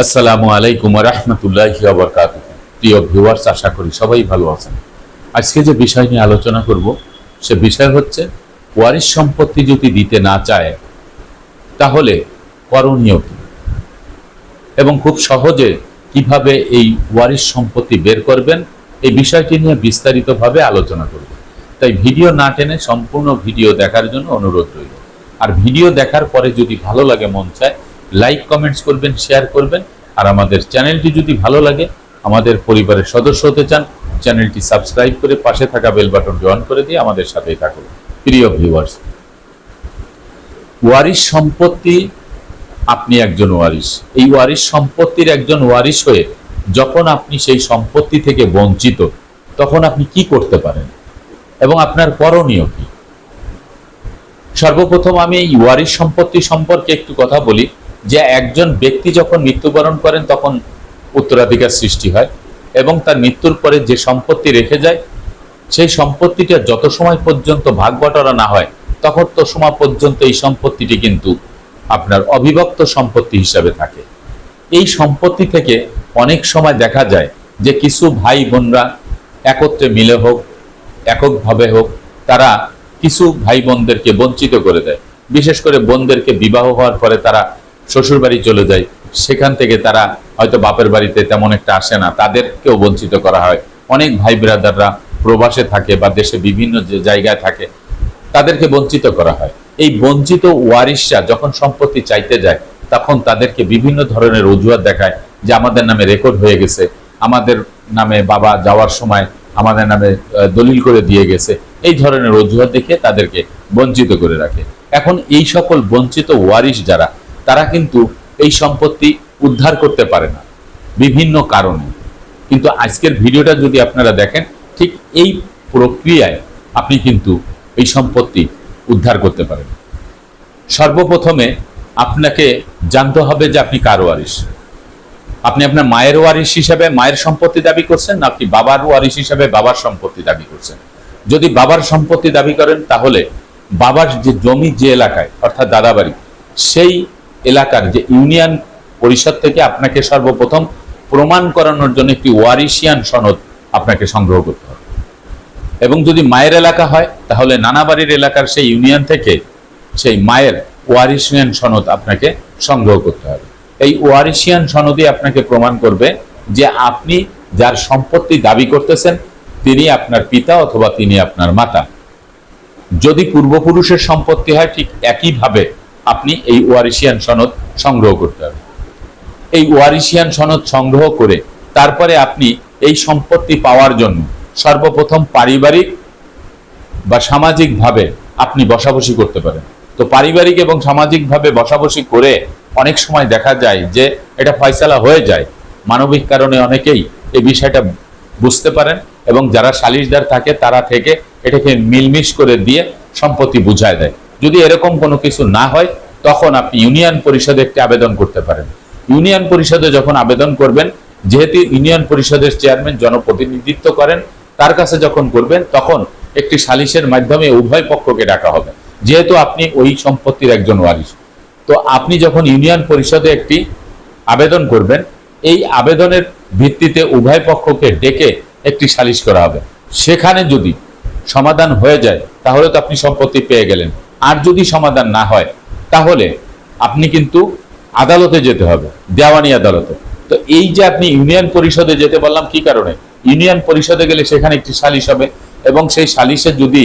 আসসালামু আলাইকুম রহমতুল্লাহ বরকাত প্রিয় ভিউয়ার্স আশা করি সবাই ভালো আছেন। আজকে যে বিষয় নিয়ে আলোচনা করব, সে বিষয় হচ্ছে, ওয়ারিশ সম্পত্তি যদি দিতে না চায়, তাহলে করণীয় কি? এবং খুব সহজে কীভাবে এই ওয়ারিশ সম্পত্তি বের করবেন, এই বিষয়টি নিয়ে বিস্তারিতভাবে আলোচনা করব। তাই ভিডিও না টেনে সম্পূর্ণ ভিডিও দেখার জন্য অনুরোধ রইল। আর ভিডিও দেখার পরে যদি ভালো লাগে, মন চায় লাইক কমেন্টস করবেন শেয়ার করবেন। আর আমাদের চ্যানেলটি যদি ভালো লাগে, আমাদের পরিবারের সদস্য হতে চান, চ্যানেলটি সাবস্ক্রাইব করে পাশে থাকা বেল বাটনটি অন করে দিয়ে আমাদের সাথেই থাকুন। প্রিয় ভিউয়ার্স ওয়ারিশ সম্পত্তি, আপনি একজন ওয়ারিশ। এই ওয়ারিশ সম্পত্তির একজন ওয়ারিশ হয়ে যখন আপনি সেই সম্পত্তি থেকে বঞ্চিত, তখন আপনি কি করতে পারেন? এবং আপনার করণীয় কি? সর্বপ্রথম আমি ওয়ারিশ সম্পত্তি সম্পর্কে একটু কথা বলি। যে একজন ব্যক্তি যখন মৃত্যুবরণ করেন, তখন উত্তরাধিকার সৃষ্টি হয় এবং তার মৃত্যুর পরে যে সম্পত্তি রেখে যায়, সেই সম্পত্তিটা যত সময় পর্যন্ত ভাগ বটরা না হয়, তখন তো সময় পর্যন্ত এই সম্পত্তিটি কিন্তু আপনার অবিভক্ত সম্পত্তি হিসাবে থাকে। এই সম্পত্তি থেকে অনেক সময় দেখা যায় যে কিছু ভাই বোনরা একত্রে মিলে হোক, এককভাবে হোক, তারা কিছু ভাই বোনদেরকে বঞ্চিত করে দেয়। বিশেষ করে বোনদেরকে বিবাহ হওয়ার পরে তারা শ্বশুর বাড়ি চলে যায়, সেখান থেকে তারা হয়তো বাপের বাড়িতে তেমন একটা আসে না, তাদেরকেও বঞ্চিত করা হয়। অনেক ভাই ব্রাদাররা প্রবাসে থাকে বা দেশে বিভিন্ন যে জায়গায় থাকে, তাদেরকে বঞ্চিত করা হয়। এই বঞ্চিত ওয়ারিশরা যখন সম্পত্তি চাইতে যায়, তখন তাদেরকে বিভিন্ন ধরনের অজুহাত দেখায় যে আমাদের নামে রেকর্ড হয়ে গেছে, আমাদের নামে বাবা যাওয়ার সময় আমাদের নামে দলিল করে দিয়ে গেছে। এই ধরনের অজুহাত দেখে তাদেরকে বঞ্চিত করে রাখে। এখন এই সকল বঞ্চিত ওয়ারিশ যারা তারা কিন্তু এই সম্পত্তি উদ্ধার করতে পারে না। বিভিন্ন কারণে। কিন্তু আজকের ভিডিওটা যদি আপনারা দেখেন, ঠিক এই প্রক্রিয়ায় আপনি কিন্তু এই সম্পত্তি উদ্ধার করতে পারেন। সর্বপ্রথমে আপনাকে জানতে হবে যে আপনি কার ওয়ারিশ। আপনি আপনার মায়ের ওয়ারিশ হিসাবে মায়ের সম্পত্তি দাবি করছেন, নাকি বাবার ওয়ারিশ হিসাবে বাবার সম্পত্তি দাবি করছেন? যদি বাবার সম্পত্তি দাবি করেন, তাহলে বাবার যে জমি যে এলাকায়, অর্থাৎ দাদাবাড়ি, সেই এলাকার যে ইউনিয়ন পরিষদ থেকে আপনাকে সর্বপ্রথম প্রমাণ করানোর জন্য একটি ওয়ারিশিয়ান সনদ আপনাকে সংগ্রহ করতে হবে। এবং যদি মায়ের এলাকা হয়, তাহলে নানাবাড়ির এলাকার সেই ইউনিয়ন থেকে সেই মায়ের ওয়ারিশিয়ান সনদ আপনাকে সংগ্রহ করতে হবে। এই ওয়ারিশিয়ান সনদই আপনাকে প্রমাণ করবে যে আপনি যার সম্পত্তি দাবি করতেছেন, তিনি আপনার পিতা অথবা তিনি আপনার মাতা। যদি পূর্বপুরুষের সম্পত্তি হয়, ঠিক একইভাবে আপনি এই ওয়ারিশিয়ান সনদ সংগ্রহ করতে হবে। এই ওয়ারিশিয়ান সনদ সংগ্রহ করে তারপরে আপনি এই সম্পত্তি পাওয়ার জন্য সর্বপ্রথম পারিবারিক বা সামাজিকভাবে আপনি বসাবসি করতে পারেন। তো পারিবারিক এবং সামাজিকভাবে বসাবসি করে অনেক সময় দেখা যায় যে এটা ফয়সালা হয়ে যায়। মানবিক কারণে অনেকেই এই বিষয়টা বুঝতে পারেন এবং যারা সালিশদার থাকে তারা থেকে এটাকে মিলমিশ করে দিয়ে সম্পত্তি বুঝায় দেয়। যদি এরকম কোনো কিছু না হয়, তখন আপনি ইউনিয়ন পরিষদে একটি আবেদন করতে পারেন। ইউনিয়ন পরিষদে যখন আবেদন করবেন, যেহেতু ইউনিয়ন পরিষদের চেয়ারম্যান জনপ্রতিনিধিত্ব করেন, তার কাছে যখন করবেন, তখন একটি সালিশের মাধ্যমে উভয় পক্ষকে ডাকা হবে। যেহেতু আপনি ওই সম্পত্তির একজন ওয়ারিশ। তো আপনি যখন ইউনিয়ন পরিষদে একটি আবেদন করবেন, এই আবেদনের ভিত্তিতে উভয় পক্ষকে ডেকে একটি সালিশ করা হবে। সেখানে যদি সমাধান হয়ে যায়, তাহলে তো আপনি সম্পত্তি পেয়ে গেলেন। আর যদি সমাধান না হয়, তাহলে আপনি কিন্তু আদালতে যেতে হবে, দেওয়ানি আদালতে। তো এই যে আপনি ইউনিয়ন পরিষদে যেতে বললাম, কি কারণে? ইউনিয়ন পরিষদে গেলে সেখানে একটি সালিশ হবে এবং সেই সালিশে যদি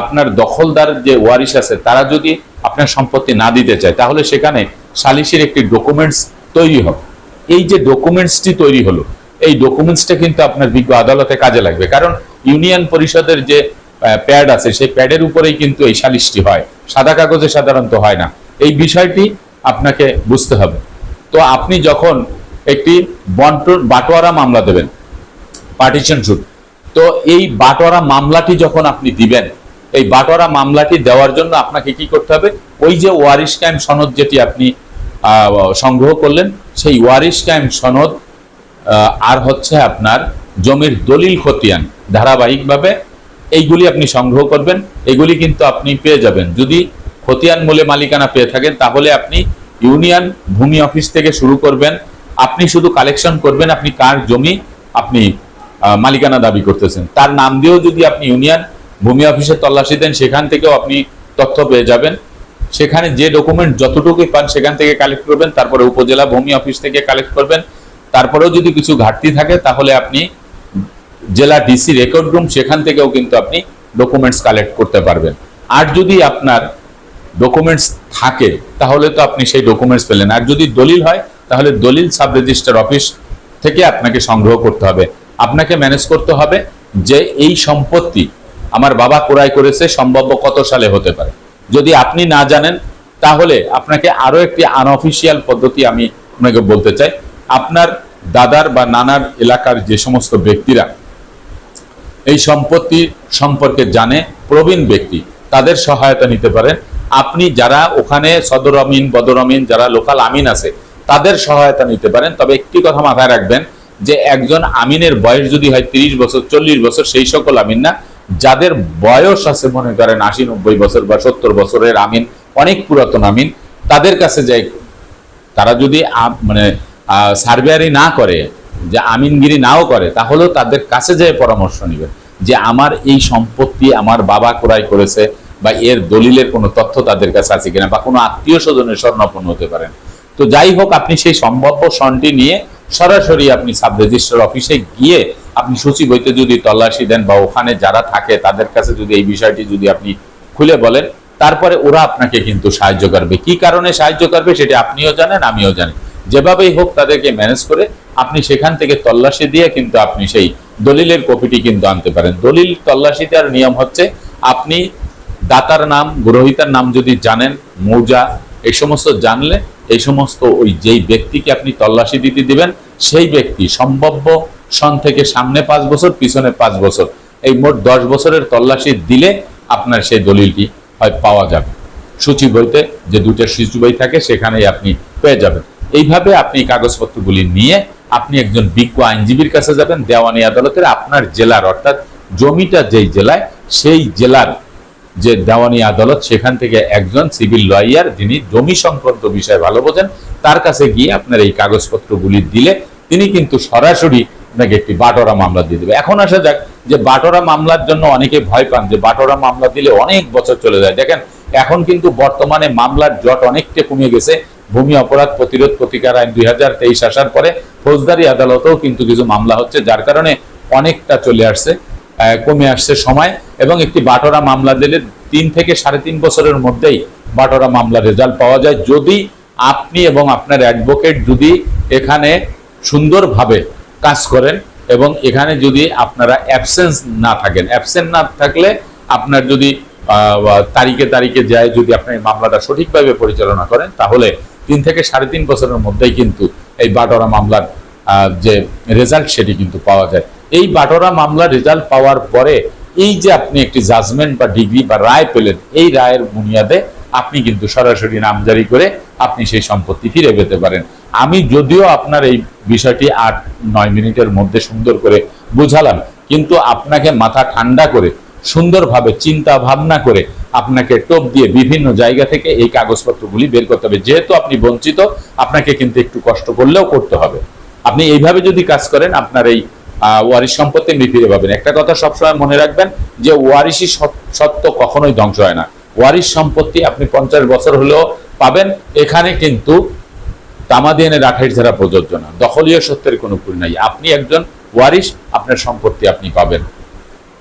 আপনার দখলদার যে ওয়ারিশ আছে, তারা যদি আপনার সম্পত্তি না দিতে চায়, তাহলে সেখানে সালিশের একটি ডকুমেন্টস তৈরি হবে। এই যে ডকুমেন্টসটি তৈরি হলো, এই ডকুমেন্টসটা কিন্তু আপনার বিজ্ঞ আদালতে কাজে লাগবে। কারণ ইউনিয়ন পরিষদের যে প্যাড আছে, সেই প্যাডের উপরেই কিন্তু এই সালিশটি হয়। সাদা কাগজে সাধারণত হয় না। এই বিষয়টি আপনাকে বুঝতে হবে। তো আপনি যখন একটি বন্টন বাটোয়ারা মামলা দেবেন পার্টিশন শুট তো এই বাটোয়ারা মামলাটি যখন আপনি দিবেন, এই বাটোয়ারা মামলাটি দেওয়ার জন্য আপনাকে কি করতে হবে? ওই যে ওয়ারিশ কায়েম সনদ যেটি আপনি সংগ্রহ করলেন, সেই ওয়ারিশ কায়েম সনদ আর হচ্ছে আপনার জমির দলিল খতিয়ান, ধারাবাহিকভাবে এইগুলি আপনি সংগ্রহ করবেন, এগুলি কিন্তু আপনি পেয়ে যাবেন। যদি খতিয়ান মূলে মালিকানা পেয়ে থাকেন, তাহলে আপনি ইউনিয়ন ভূমি অফিস থেকে শুরু করবেন। আপনি শুধু কালেকশন করবেন, আপনি কার জমি আপনি মালিকানা দাবি করতেছেন। তার নাম দিয়েও যদি আপনি ইউনিয়ন ভূমি অফিসে তল্লাশি দেন, সেখান থেকেও আপনি তথ্য পেয়ে যাবেন। সেখানে যে ডকুমেন্ট যতটুকুই পান, সেখান থেকে কালেক্ট করবেন, তারপরে উপজেলা ভূমি অফিস থেকে কালেক্ট করবেন। তারপরেও যদি কিছু ঘাটতি থাকে, তাহলে আপনি জেলা ডিসি রেকর্ড রুম সেখান থেকেও কিন্তু আপনি ডকুমেন্টস কালেক্ট করতে পারবেন। আর যদি আপনার ডকুমেন্টস থাকে, তাহলে তো আপনি সেই ডকুমেন্টস পেলেন। আর যদি দলিল হয়, তাহলে দলিল সাব রেজিস্টার অফিস থেকে আপনাকে সংগ্রহ করতে হবে। আপনাকে ম্যানেজ করতে হবে যে এই সম্পত্তি আমার বাবা ক্রয় করেছে, সম্ভাব্য কত সালে হতে পারে। যদি আপনি না জানেন, তাহলে আপনাকে আরও একটি আনঅফিসিয়াল পদ্ধতি আমি আপনাকে বলতে চাই। আপনার দাদার বা নানার এলাকার যে সমস্ত ব্যক্তিরা এই সম্পত্তি সম্পর্কে জানে প্রবীণ ব্যক্তি, তাদের সহায়তা নিতে পারেন। আপনি যারা ওখানে সদর আমিন, বদর আমিন, যারা লোকাল আমিন আছে, তাদের সহায়তা নিতে পারেন। তবে একটি কথা মাথায় রাখবেন যে, একজন আমিনের বয়স যদি হয় তিরিশ বছর, চল্লিশ বছর, সেই সকল আমিন না। যাদের বয়স আছে, মনে করেন আশি, নব্বই বছর বা সত্তর বছরের আমিন, অনেক পুরাতন আমিন, তাদের কাছে যাই। তারা যদি মানে সার্ভেয়ারি না করে যে আমিনগিরি নাও করে, তাহলেও তাদের কাছে যেয়ে পরামর্শ নেবেন যে আমার এই সম্পত্তি আমার বাবা ক্রয় করেছে বা এর দলিলের কোনো তথ্য তাদের কাছে আছে কিনা বা কোনো আত্মীয় স্বজনের স্বর্ণাপন্ন হতে পারেন। তো যাই হোক, আপনি সেই সম্ভাব্য সনটি নিয়ে সরাসরি আপনি সাব রেজিস্ট্রার অফিসে গিয়ে আপনি সূচি বইতে যদি তল্লাশি দেন বা ওখানে যারা থাকে তাদের কাছে যদি এই বিষয়টি যদি আপনি খুলে বলেন, তারপরে ওরা আপনাকে কিন্তু সাহায্য করবে। কি কারণে সাহায্য করবে সেটা আপনিও জানেন, আমিও জানি। যেভাবেই হোক তাদেরকে ম্যানেজ করে আপনি সেখান থেকে তল্লাশি দিয়ে কিন্তু আপনি সেই দলিলের কপিটি কিন্তু আনতে পারেন। দলিল তল্লাশিতে আর নিয়ম হচ্ছে আপনি দাতার নাম গ্রহিতার নাম যদি জানেন, মৌজা, এই সমস্ত জানলে এই সমস্ত ওই যেই ব্যক্তিকে আপনি তল্লাশি দিতে দিবেন, সেই ব্যক্তি সম্ভাব্য সন থেকে সামনে পাঁচ বছর, পিছনে পাঁচ বছর। এই মোট দশ বছরের তল্লাশি দিলে আপনার সেই দলিলটি হয় পাওয়া যাবে। সূচি বইতে যে দুটো সূচি বই থাকে, সেখানেই আপনি পেয়ে যাবেন। এইভাবে আপনি এই কাগজপত্রগুলি নিয়ে আপনি একজন বিজ্ঞ আইনজীবীর কাছে যাবেন, দেওয়ানি আদালতের আপনার জেলার, অর্থাৎ জমিটা যেই জেলায়, সেই জেলার যে দেওয়ানি আদালত, সেখান থেকে একজন সিভিল লয়ার যিনি জমি সংক্রান্ত বিষয়ে ভালো বোঝেন, তার কাছে গিয়ে আপনার এই কাগজপত্রগুলি দিলে তিনি কিন্তু সরাসরি আপনাকে একটি বাটোরা মামলা দিয়ে দেবে। এখন আসা যাক যে বাটোরা মামলার জন্য অনেকে ভয় পান যে বাটোরা মামলা দিলে অনেক বছর চলে যায়। দেখেন, এখন কিন্তু বর্তমানে মামলার জট অনেকটা কমে গেছে। ভূমি অপরাধ প্রতিরোধ প্রতিকার আইন দুই হাজার তেইশ আসার পরে ফৌজদারি আদালতেও কিন্তু কিছু মামলা হচ্ছে, যার কারণে অনেকটা চলে আসছে কমে আসছে সময় এবং একটি বাটোরা মামলা দিলে তিন থেকে সাড়ে তিন বছরের মধ্যেই বাটোরা মামলার রেজাল্ট পাওয়া যায়। যদি আপনি এবং আপনার অ্যাডভোকেট যদি এখানে সুন্দরভাবে কাজ করেন এবং এখানে যদি আপনারা অ্যাবসেন্স না থাকেন, অ্যাবসেন্ট না থাকলে আপনার যদি তারিখে তারিখে যায়, যদি আপনি মামলাটা সঠিকভাবে পরিচালনা করেন, তাহলে তিন থেকে সাড়ে তিন বছরের মধ্যেই কিন্তু এই বাটোরা মামলার যে রেজাল্ট সেটি কিন্তু পাওয়া যায়। এই বাটোরা মামলার রেজাল্ট পাওয়ার পরে এই যে আপনি একটি জাজমেন্ট বা ডিগ্রি বা রায় পেলেন, এই রায়ের বুনিয়াদে আপনি কিন্তু সরাসরি নামজারি করে আপনি সেই সম্পত্তি ফিরে পেতে পারেন। আমি যদিও আপনার এই বিষয়টি আট নয় মিনিটের মধ্যে সুন্দর করে বুঝালাম, কিন্তু আপনাকে মাথা ঠান্ডা করে, সুন্দরভাবে চিন্তা ভাবনা করে আপনাকে টোপ দিয়ে বিভিন্ন জায়গা থেকে এই কাগজপত্রগুলি বের করতে হবে। যেহেতু আপনি বঞ্চিত, আপনাকে কিন্তু একটু কষ্ট করলেও করতে হবে। আপনি এইভাবে যদি কাজ করেন, আপনার এই ওয়ারিশ সম্পত্তি আপনি ফিরে পাবেন। একটা কথা সবসময় মনে রাখবেন যে ওয়ারিশি সত- সত্য কখনোই ধ্বংস হয় না। ওয়ারিশ সম্পত্তি আপনি পঞ্চাশ বছর হলেও পাবেন। এখানে কিন্তু তামাদিয়ানের আঠাইশ ধারা প্রযোজ্য না। দখলীয় সত্যের কোনো পুরি নাই। আপনি একজন ওয়ারিশ, আপনার সম্পত্তি আপনি পাবেন।